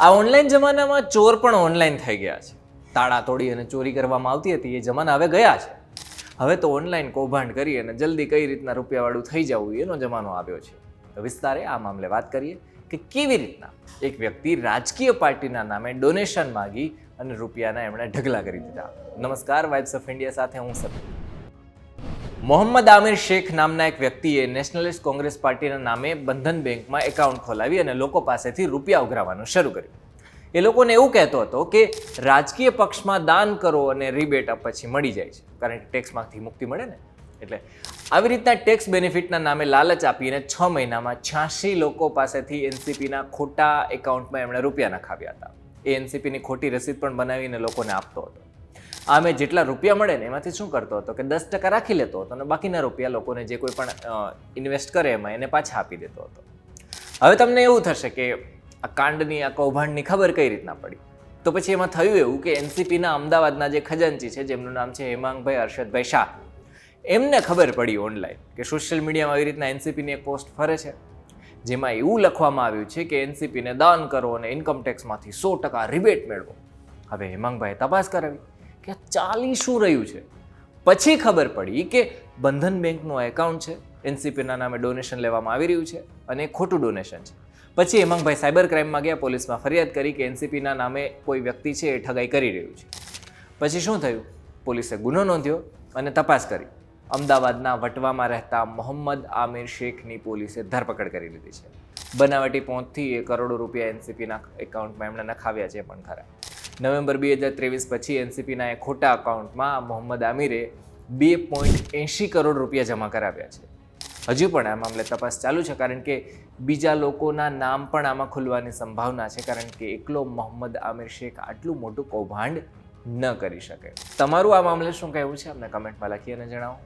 આ ઓનલાઈન જમાનામાં ચોર પણ ઓનલાઈન થઈ ગયા છે. તાળા તોડી અને ચોરી કરવામાં આવતી હતી, એ જમાના હવે ગયા છે. હવે તો ઓનલાઈન કૌભાંડ કરી અને જલ્દી કઈ રીતના રૂપિયાવાળું થઈ જવું એનો જમાનો આવ્યો છે. વિસ્તારે આ મામલે વાત કરીએ કે કેવી રીતના એક વ્યક્તિ રાજકીય પાર્ટીના નામે ડોનેશન માગી અને રૂપિયાના એમણે ઢગલા કરી દીધા. નમસ્કાર વાઇબ્સ ઓફ ઇન્ડિયા સાથે હું સર મોહમ્મદ આમિર શેખ નામના એક વ્યક્તિએ નેશનલિસ્ટ કોંગ્રેસ પાર્ટીના નામે બંધન બેંકમાં એકાઉન્ટ ખોલાવી અને લોકો પાસેથી રૂપિયા ઉઘરાવવાનું શરૂ કર્યું. એ લોકોને એવું કહેતો હતો કે રાજકીય પક્ષમાં દાન કરો અને રિબેટ પછી મળી જાય છે. કારણ કે ટેક્સમાંથી મુક્તિ મળે ને. એટલે આવી રીતના ટેક્સ બેનિફિટના નામે લાલચ આપીને છ મહિનામાં છ્યાસી લોકો પાસેથી એનસીપીના ખોટા એકાઉન્ટમાં એમણે રૂપિયા નખાવ્યા હતા. એ એનસીપીની ખોટી રસીદ પણ બનાવીને લોકોને આપતો હતો. આમે જેટલા રૂપિયા મળે ને એમાંથી શું કરતો હતો કે દસ ટકા રાખી લેતો હતો અને બાકીના રૂપિયા લોકોને જે કોઈ પણ ઇન્વેસ્ટ કરે એમાં એને પાછા આપી દેતો હતો. હવે તમને એવું થશે કે આ કાંડની, આ કૌભાંડની ખબર કઈ રીતના પડી? તો પછી એમાં થયું એવું કે એનસીપીના અમદાવાદના જે ખજાનચી છે, જેમનું નામ છે હેમાંગભાઈ હર્ષદભાઈ શાહ, એમને ખબર પડી ઓનલાઈન કે સોશિયલ મીડિયામાં આવી રીતના એનસીપીની એક પોસ્ટ ફરે છે. જેમાં એવું લખવામાં આવ્યું છે કે એનસીપીને દાન કરો અને ઇન્કમટેક્સમાંથી સો ટકા રિબેટ મેળવો. હવે હેમાંગભાઈએ તપાસ કરાવી. કે ચાલી શું રહ્યું છે? પછી ખબર પડી કે બંધન બેંકનું એકાઉન્ટ છે, એનસીપીના નામે ડોનેશન લેવામાં આવી રહ્યું છે અને ખોટું ડોનેશન છે. પછી હેમાંગભાઈ સાયબર ક્રાઇમમાં ગયા, પોલીસમાં ફરિયાદ કરી કે એનસીપીના નામે કોઈ વ્યક્તિ છે એ ઠગાઈ કરી રહ્યું છે. પછી શું થયું? પોલીસે ગુનો નોંધ્યો અને તપાસ કરી. અમદાવાદના વટવામાં રહેતા મોહમ્મદ આમિર શેખની પોલીસે ધરપકડ કરી લીધી છે. બનાવટી પહોંચથી એ કરોડો રૂપિયા એનસીપીના એકાઉન્ટમાં એમણે નખાવ્યા છે પણ ખરા. નવેમ્બર બે હજાર ત્રેવીસ પછી એનસીપીના એ ખોટા અકાઉન્ટમાં મોહમ્મદ આમિરે બે પોઈન્ટ એંશી કરોડ રૂપિયા જમા કરાવ્યા છે. હજુ પણ આ મામલે તપાસ ચાલુ છે, કારણ કે બીજા લોકોના નામ પણ આમાં ખુલવાની સંભાવના છે, કારણ કે એકલો મોહમ્મદ આમિર શેખ આટલું મોટું કૌભાંડ ન કરી શકે. તમારું આ મામલે શું કહેવું છે? અમને કમેન્ટમાં લખી અને જણાવો.